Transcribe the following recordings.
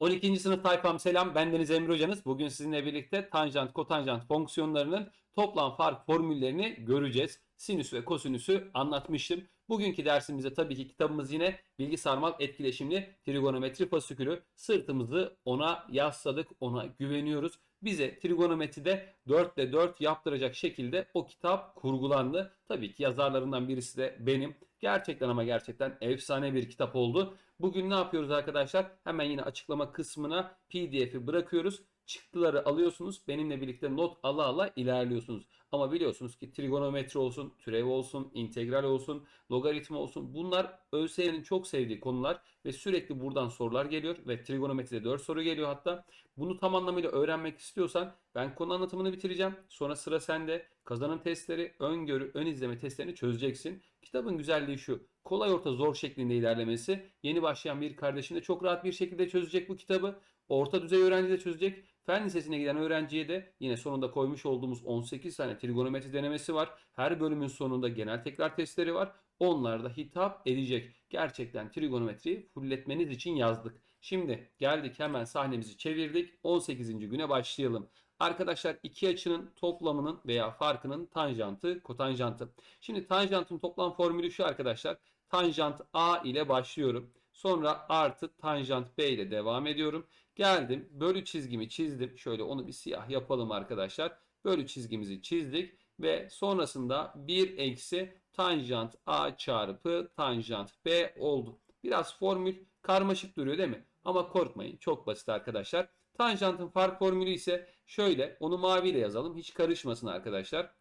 12. sınıf tayfam selam. Bendeniz Emre Hocanız. Bugün sizinle birlikte tanjant, kotanjant fonksiyonlarının toplam fark formüllerini göreceğiz. Sinüs ve kosinüsü anlatmıştım. Bugünkü dersimizde tabii ki kitabımız yine bilgi sarmal etkileşimli trigonometri fasikülü. Sırtımızı ona yasladık, ona güveniyoruz. Bize trigonometride 4 ile 4 yaptıracak şekilde o kitap kurgulandı. Tabii ki yazarlarından birisi de benim. Gerçekten ama gerçekten efsane bir kitap oldu. Bugün ne yapıyoruz arkadaşlar? Hemen yine açıklama kısmına PDF'i bırakıyoruz. Çıktıları alıyorsunuz. Benimle birlikte not ala ala ilerliyorsunuz. Ama biliyorsunuz ki trigonometri olsun, türev olsun, integral olsun, logaritma olsun. Bunlar ÖSYM'nin çok sevdiği konular ve sürekli buradan sorular geliyor ve trigonometride 4 soru geliyor hatta. Bunu tam anlamıyla öğrenmek istiyorsan ben konu anlatımını bitireceğim. Sonra sıra sende. Kazanım testleri, öngörü, ön izleme testlerini çözeceksin. Kitabın güzelliği şu. Kolay orta zor şeklinde ilerlemesi. Yeni başlayan bir kardeşin de çok rahat bir şekilde çözecek bu kitabı. Orta düzey öğrenci de çözecek. Fen lisesine giden öğrenciye de yine sonunda koymuş olduğumuz 18 tane trigonometri denemesi var. Her bölümün sonunda genel tekrar testleri var. Onlar da hitap edecek. Gerçekten trigonometriyi fulletmeniz için yazdık. Şimdi geldik hemen sahnemizi çevirdik. 18. güne başlayalım. Arkadaşlar iki açının toplamının veya farkının tanjantı, kotanjantı. Şimdi tanjantın toplam formülü şu arkadaşlar. Tanjant A ile başlıyorum. Sonra artı tanjant B ile devam ediyorum. Geldim bölü çizgimi çizdim. Şöyle onu bir siyah yapalım arkadaşlar. Bölü çizgimizi çizdik ve sonrasında 1 eksi tanjant A çarpı tanjant B oldu. Biraz formül karmaşık duruyor değil mi? Ama korkmayın çok basit arkadaşlar. Tanjantın fark formülü ise şöyle onu maviyle yazalım. Hiç karışmasın arkadaşlar.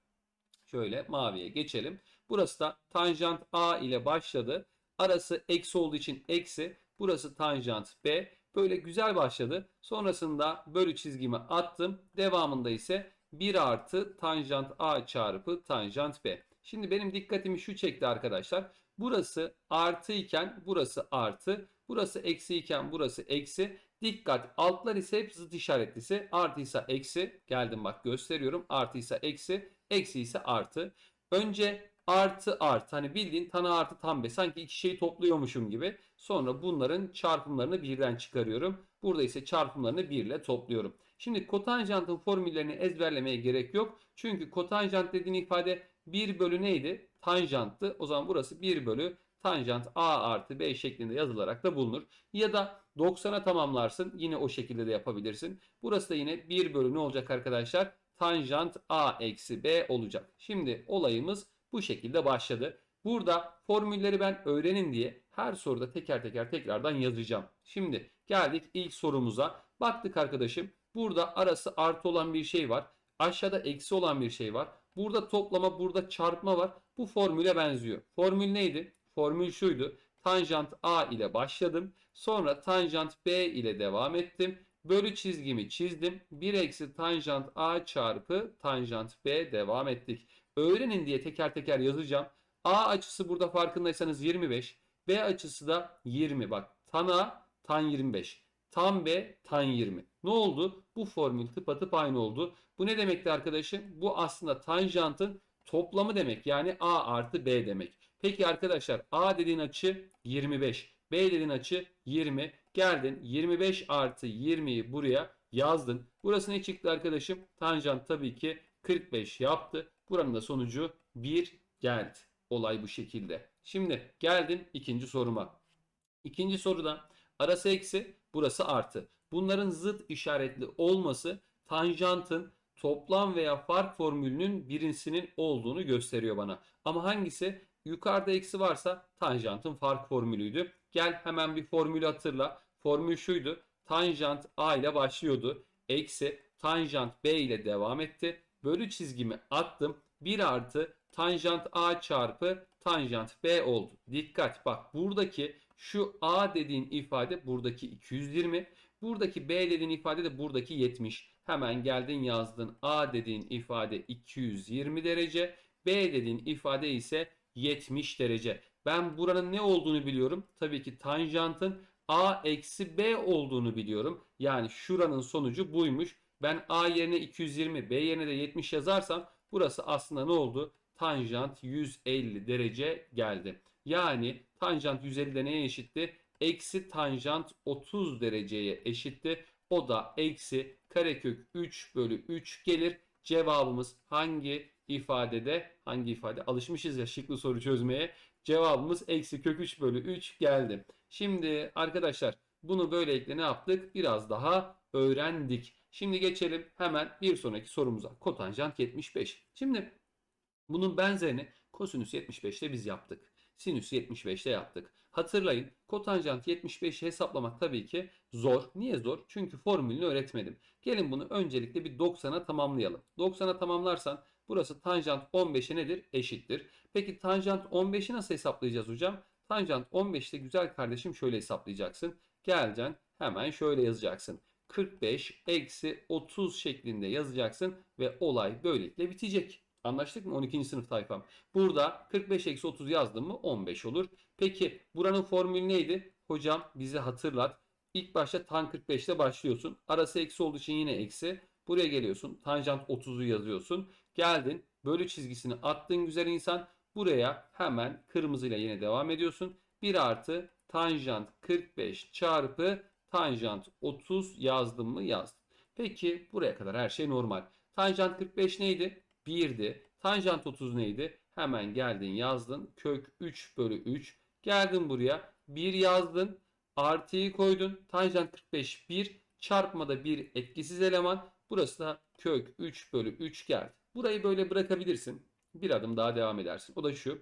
Şöyle maviye geçelim. Burası da tanjant A ile başladı. Arası eksi olduğu için eksi. Burası tanjant B. Böyle güzel başladı. Sonrasında bölü çizgimi attım. Devamında ise 1 artı tanjant A çarpı tanjant B. Şimdi benim dikkatimi şu çekti arkadaşlar. Burası artı iken burası artı. Burası eksi iken burası eksi. Dikkat altlar ise hep zıt işaretlisi. Artıysa eksi. Geldim bak gösteriyorum. Artıysa eksi. Eksi ise artı. Önce artı artı hani bildiğin tana artı tam be sanki iki şeyi topluyormuşum gibi. Sonra bunların çarpımlarını birden çıkarıyorum. Burada ise çarpımlarını 1 ile topluyorum. Şimdi kotanjantın formüllerini ezberlemeye gerek yok. Çünkü kotanjant dediğin ifade 1 bölü neydi? Tanjanttı. O zaman burası 1 bölü tanjant a artı b şeklinde yazılarak da bulunur. Ya da 90'a tamamlarsın. Yine o şekilde de yapabilirsin. Burası da yine 1 bölü ne olacak arkadaşlar? Tanjant a eksi b olacak. Şimdi olayımız bu şekilde başladı. Burada formülleri ben öğrenin diye her soruda teker teker tekrardan yazacağım. Şimdi geldik ilk sorumuza. Baktık arkadaşım. Burada arası artı olan bir şey var. Aşağıda eksi olan bir şey var. Burada toplama, burada çarpma var. Bu formüle benziyor. Formül neydi? Formül şuydu. Tanjant A ile başladım. Sonra tanjant B ile devam ettim. Bölü çizgimi çizdim. 1 eksi tanjant A çarpı tanjant B devam ettik. Öğrenin diye teker teker yazacağım. A açısı burada farkındaysanız 25. B açısı da 20. Bak tan A tan 25. Tan B tan 20. Ne oldu? Bu formül tıpatıp aynı oldu. Bu ne demekti arkadaşım? Bu aslında tanjantın toplamı demek. Yani A artı B demek. Peki arkadaşlar A dediğin açı 25. B dediğin açı 20. Geldin 25 artı 20'yi buraya yazdın. Burası ne çıktı arkadaşım? Tanjant tabii ki 45 yaptı. Buranın da sonucu 1 geldi. Olay bu şekilde. Şimdi geldim ikinci soruma. İkinci soruda arası eksi burası artı. Bunların zıt işaretli olması tanjantın toplam veya fark formülünün birisinin olduğunu gösteriyor bana. Ama hangisi? Yukarıda eksi varsa tanjantın fark formülüydü. Gel hemen bir formülü hatırla. Formül şuydu. Tanjant A ile başlıyordu. Eksi tanjant B ile devam etti. Bölü çizgimi attım. 1 artı tanjant A çarpı tanjant B oldu. Dikkat bak buradaki şu A dediğin ifade buradaki 220. Buradaki B dediğin ifade de buradaki 70. Hemen geldin yazdın A dediğin ifade 220 derece. B dediğin ifade ise 70 derece. Ben buranın ne olduğunu biliyorum. Tabii ki tanjantın A eksi B olduğunu biliyorum. Yani şuranın sonucu buymuş. Ben A yerine 220, B yerine de 70 yazarsam burası aslında ne oldu? Tanjant 150 derece geldi. Yani tanjant 150 de neye eşitti? eksi tanjant 30 dereceye eşitti. O da eksi karekök 3 bölü 3 gelir. Cevabımız hangi ifadede? Hangi ifade? Alışmışız ya şıklı soru çözmeye. Cevabımız eksi kök 3 bölü 3 geldi. Şimdi arkadaşlar bunu böylelikle ne yaptık? Biraz daha öğrendik. Şimdi geçelim hemen bir sonraki sorumuza. Kotanjant 75. Şimdi bunun benzerini kosinüs 75'te biz yaptık. Sinüs 75'te yaptık. Hatırlayın kotanjant 75'i hesaplamak tabii ki zor. Niye zor? Çünkü formülünü öğretmedim. Gelin bunu öncelikle bir 90'a tamamlayalım. 90'a tamamlarsan burası tanjant 15'e nedir? Eşittir. Peki tanjant 15'i nasıl hesaplayacağız hocam? Tanjant 15'te güzel kardeşim şöyle hesaplayacaksın. Geleceksin hemen şöyle yazacaksın. 45 eksi 30 şeklinde yazacaksın ve olay böylelikle bitecek. Anlaştık mı 12. sınıf tayfam? Burada 45 eksi 30 yazdım mı 15 olur. Peki buranın formülü neydi? Hocam bize hatırlat. İlk başta tan 45 ile başlıyorsun. Arası eksi olduğu için yine eksi. Buraya geliyorsun. Tanjant 30'u yazıyorsun. Geldin. Bölü çizgisini attın güzel insan. Buraya hemen kırmızıyla yine devam ediyorsun. 1 artı tanjant 45 çarpı tanjant 30 yazdım mı yazdım. Peki buraya kadar her şey normal. Tanjant 45 neydi? 1'di. Tanjant 30 neydi? Hemen geldin yazdın. Kök 3 bölü 3. Geldin buraya. 1 yazdın. Artıyı koydun. Tanjant 45 1. Çarpmada 1 etkisiz eleman. Burası da kök 3 bölü 3 geldi. Burayı böyle bırakabilirsin. Bir adım daha devam edersin. O da şu.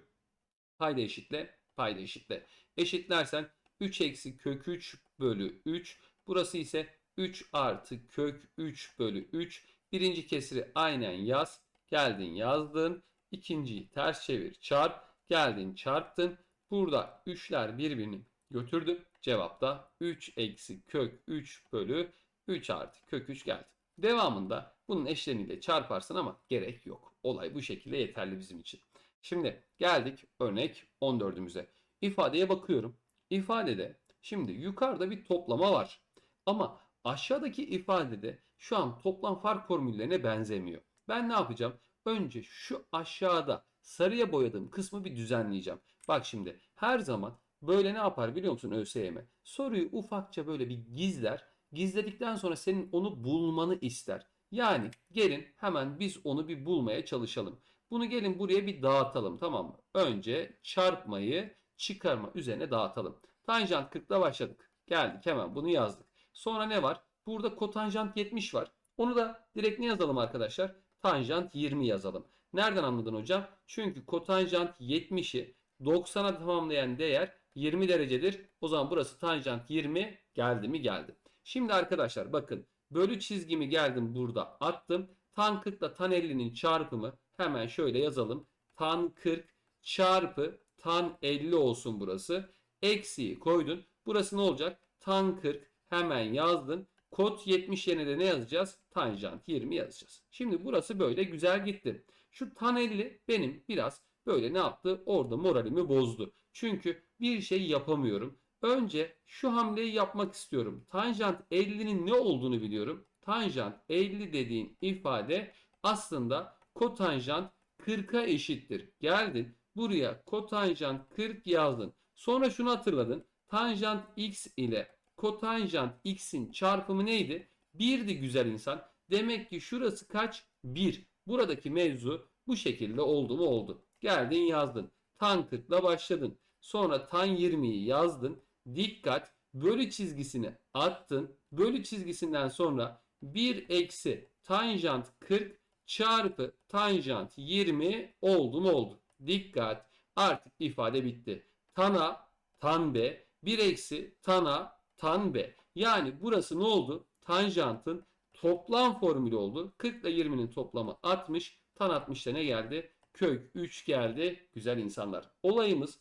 Payda eşitle. Payda eşitle. Eşitlersen 3 eksi kök 3 bölü 3. Burası ise 3 artı kök 3 bölü 3. Birinci kesiri aynen yaz. Geldin yazdın. İkinciyi ters çevir çarp. Geldin çarptın. Burada 3'ler birbirini götürdü. Cevapta 3 eksi kök 3 bölü 3 artı kök 3 geldi. Devamında bunun eşleniyle çarparsın ama gerek yok. Olay bu şekilde yeterli bizim için. Şimdi geldik örnek 14'ümüze. İfadeye bakıyorum. İfadede şimdi yukarıda bir toplama var. Ama aşağıdaki ifadede şu an toplam fark formüllerine benzemiyor. Ben ne yapacağım? Önce şu aşağıda sarıya boyadığım kısmı bir düzenleyeceğim. Bak şimdi her zaman böyle ne yapar biliyor musun ÖSYM? Soruyu ufakça böyle bir gizler. Gizledikten sonra senin onu bulmanı ister. Yani gelin hemen biz onu bir bulmaya çalışalım. Bunu gelin buraya bir dağıtalım tamam mı? Önce çarpmayı çıkarma üzerine dağıtalım. Tanjant 40'la başladık. Geldik hemen bunu yazdık. Sonra ne var? Burada kotanjant 70 var. Onu da direkt ne yazalım arkadaşlar? Tanjant 20 yazalım. Nereden anladın hocam? Çünkü kotanjant 70'i 90'a tamamlayan değer 20 derecedir. O zaman burası tanjant 20 geldi mi geldi. Şimdi arkadaşlar bakın bölü çizgimi geldim burada attım. Tan 40 ile tan 50'nin çarpımı hemen şöyle yazalım. Tan 40 çarpı tan 50 olsun burası. Eksiği koydun. Burası ne olacak? Tan 40 hemen yazdın. Kod 70 yerine de ne yazacağız? Tanjant 20 yazacağız. Şimdi burası böyle güzel gitti. Şu tan 50 benim biraz böyle ne yaptı? Orada moralimi bozdu. Çünkü bir şey yapamıyorum. Önce şu hamleyi yapmak istiyorum. Tanjant 50'nin ne olduğunu biliyorum. Tanjant 50 dediğin ifade aslında kotanjant 40'a eşittir. Geldin buraya kotanjant 40 yazdın. Sonra şunu hatırladın. Tanjant x ile kotanjant x'in çarpımı neydi? 1'di güzel insan. Demek ki şurası kaç? 1. Buradaki mevzu bu şekilde oldu mu oldu. Geldin yazdın. Tan 40 ile başladın. Sonra tan 20'yi yazdın. Dikkat bölü çizgisini attın. Bölü çizgisinden sonra 1 eksi tanjant 40 çarpı tanjant 20 oldu mu oldu. Dikkat artık ifade bitti. Tana tan b 1 eksi tana tan b. Yani burası ne oldu? Tanjantın toplam formülü oldu. 40 ile 20'nin toplamı 60. Tan 60'ta ne geldi? Kök 3 geldi. Güzel insanlar. Olayımız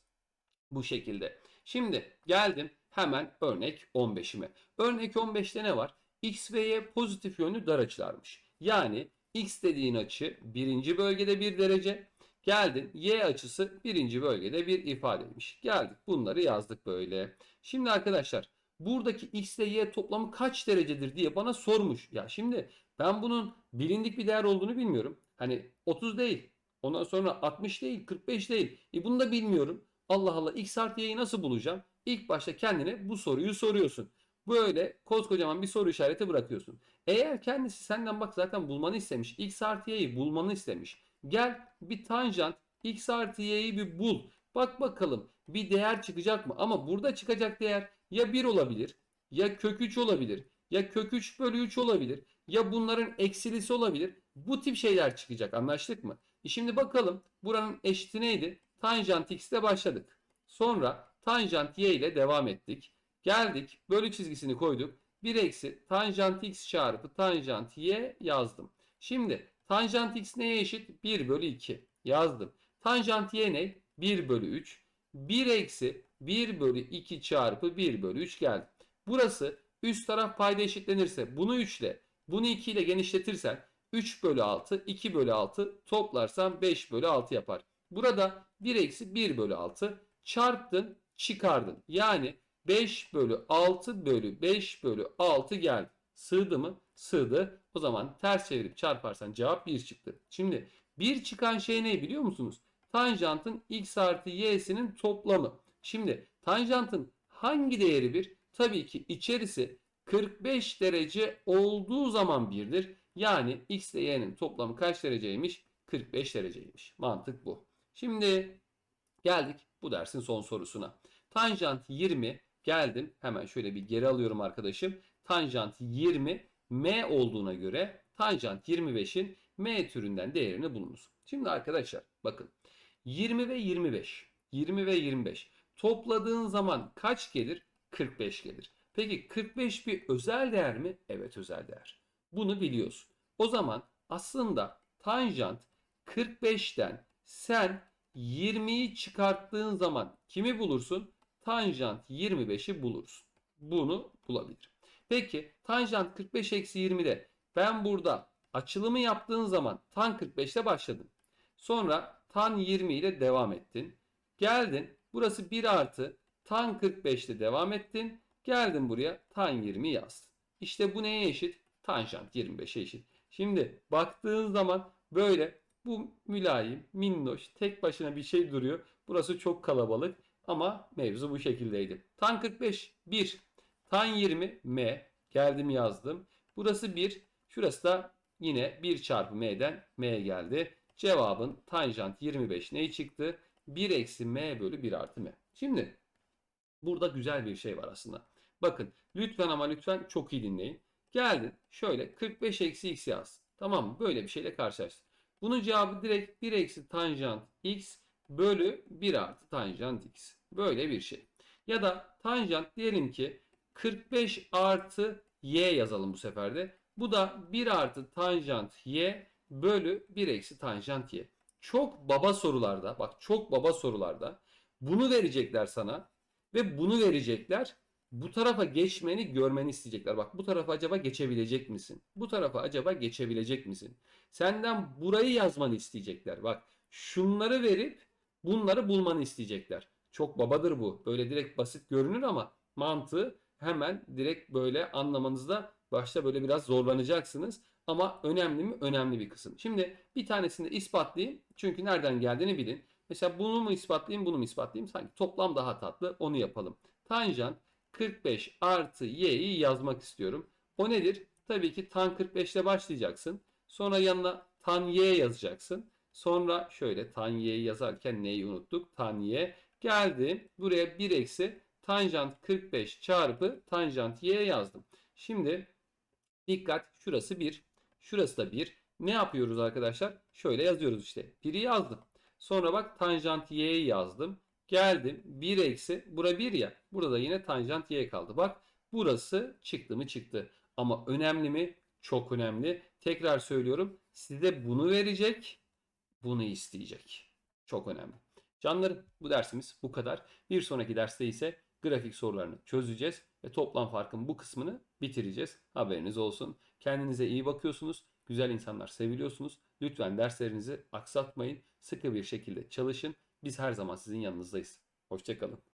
bu şekilde. Şimdi geldim hemen örnek 15'ime. Örnek 15'te ne var? X ve Y pozitif yönlü dar açılarmış. Yani X dediğin açı birinci bölgede bir derece. Geldin Y açısı birinci bölgede bir ifadeymiş. Geldik bunları yazdık böyle. Şimdi arkadaşlar buradaki X ile Y toplamı kaç derecedir diye bana sormuş. Ya şimdi ben bunun bilindik bir değer olduğunu bilmiyorum. Hani 30 değil. Ondan sonra 60 değil, 45 değil. E bunu da bilmiyorum. Allah Allah x artı y'yi nasıl bulacağım? ilk başta kendine bu soruyu soruyorsun. Böyle koskocaman bir soru işareti bırakıyorsun. Eğer kendisi senden bak zaten bulmanı istemiş. X artı y'yi bulmanı istemiş. Gel bir tanjant x artı y'yi bir bul. Bak bakalım bir değer çıkacak mı? Ama burada çıkacak değer ya 1 olabilir ya kök 3 olabilir ya kök 3 bölü 3 olabilir ya bunların eksilisi olabilir. Bu tip şeyler çıkacak anlaştık mı? E şimdi bakalım buranın eşiti neydi? Tanjant x ile başladık. Sonra tanjant y ile devam ettik. Geldik bölü çizgisini koyduk. 1 eksi tanjant x çarpı tanjant y yazdım. Şimdi tanjant x neye eşit? 1 bölü 2 yazdım. Tanjant y ne? 1 bölü 3. 1 eksi 1 bölü 2 çarpı 1 bölü 3 geldi. Burası üst taraf payda eşitlenirse bunu 3 ile bunu 2 ile genişletirsen 3 bölü 6 2 bölü 6 toplarsan 5 bölü 6 yapar. Burada 1 eksi 1 bölü 6 çarptın çıkardın. Yani 5 bölü 6 bölü 5 bölü 6 geldi. Sığdı mı? Sığdı. O zaman ters çevirip çarparsan cevap 1 çıktı. Şimdi 1 çıkan şey ne biliyor musunuz? Tanjantın x artı y'sinin toplamı. Şimdi tanjantın hangi değeri 1? Tabii ki içerisi 45 derece olduğu zaman 1'dir. Yani x ile y'nin toplamı kaç dereceymiş? 45 dereceymiş. Mantık bu. Şimdi geldik bu dersin son sorusuna. Tanjant 20 geldim. Hemen şöyle bir geri alıyorum arkadaşım. Tanjant 20 m olduğuna göre tanjant 25'in m türünden değerini bulunuz. Şimdi arkadaşlar bakın 20 ve 25 20 ve 25 topladığın zaman kaç gelir? 45 gelir. Peki 45 bir özel değer mi? Evet özel değer. Bunu biliyorsun. O zaman aslında tanjant 45'ten sen 20'yi çıkarttığın zaman kimi bulursun? Tanjant 25'i bulursun. Bunu bulabilirim. Peki tanjant 45 eksi 20'de ben burada açılımı yaptığın zaman tan 45 ile başladın. Sonra tan 20 ile devam ettin. Geldin burası 1 artı tan 45 ile devam ettin. Geldin buraya tan 20 yazdın. İşte bu neye eşit? Tanjant 25'e eşit. Şimdi baktığın zaman böyle bu mülayim, minnoş, tek başına bir şey duruyor. Burası çok kalabalık ama mevzu bu şekildeydi. Tan 45 1, tan 20 m geldim yazdım. Burası 1, şurası da yine 1 çarpı m'den m geldi. Cevabın tanjant 25 ne çıktı? 1 eksi m bölü 1 artı m. Şimdi burada güzel bir şey var aslında. Bakın lütfen ama lütfen çok iyi dinleyin. Geldin şöyle 45 eksi x yaz. Tamam mı? Böyle bir şeyle karşılaştın. Bunun cevabı direkt 1 eksi tanjant x bölü 1 artı tanjant x. Böyle bir şey. Ya da tanjant diyelim ki 45 artı y yazalım bu sefer de. Bu da 1 artı tanjant y bölü 1 eksi tanjant y. Çok baba sorularda bak çok baba sorularda bunu verecekler sana ve bunu verecekler. Bu tarafa geçmeni görmeni isteyecekler. Bak bu tarafa acaba geçebilecek misin? Bu tarafa acaba geçebilecek misin? Senden burayı yazmanı isteyecekler. Bak şunları verip bunları bulmanı isteyecekler. Çok babadır bu. Böyle direkt basit görünür ama mantığı hemen direkt böyle anlamanızda başta böyle biraz zorlanacaksınız. Ama önemli mi? Önemli bir kısım. Şimdi bir tanesini ispatlayayım. Çünkü nereden geldiğini bilin. Mesela bunu mu ispatlayayım, bunu mu ispatlayayım? Sanki toplam daha tatlı. Onu yapalım. Tanjant 45 artı y'yi yazmak istiyorum. O nedir? Tabii ki tan 45 ile başlayacaksın. Sonra yanına tan y yazacaksın. Sonra şöyle tan y'yi yazarken neyi unuttuk? Tan y. Geldi. Buraya 1 eksi tanjant 45 çarpı tanjant y yazdım. Şimdi dikkat şurası 1. Şurası da 1. Ne yapıyoruz arkadaşlar? Şöyle yazıyoruz işte. 1'i yazdım. Sonra bak tanjant y'yi yazdım. Geldim 1 eksi bura 1 ya. Burada yine tanjant y kaldı. Bak burası çıktı mı çıktı. Ama önemli mi? Çok önemli. Tekrar söylüyorum. Size bunu verecek. Bunu isteyecek. Çok önemli. Canlarım bu dersimiz bu kadar. Bir sonraki derste ise grafik sorularını çözeceğiz ve toplam farkın bu kısmını bitireceğiz. Haberiniz olsun. Kendinize iyi bakıyorsunuz. Güzel insanlar seviliyorsunuz. Lütfen derslerinizi aksatmayın. Sıkı bir şekilde çalışın. Biz her zaman sizin yanınızdayız. Hoşçakalın.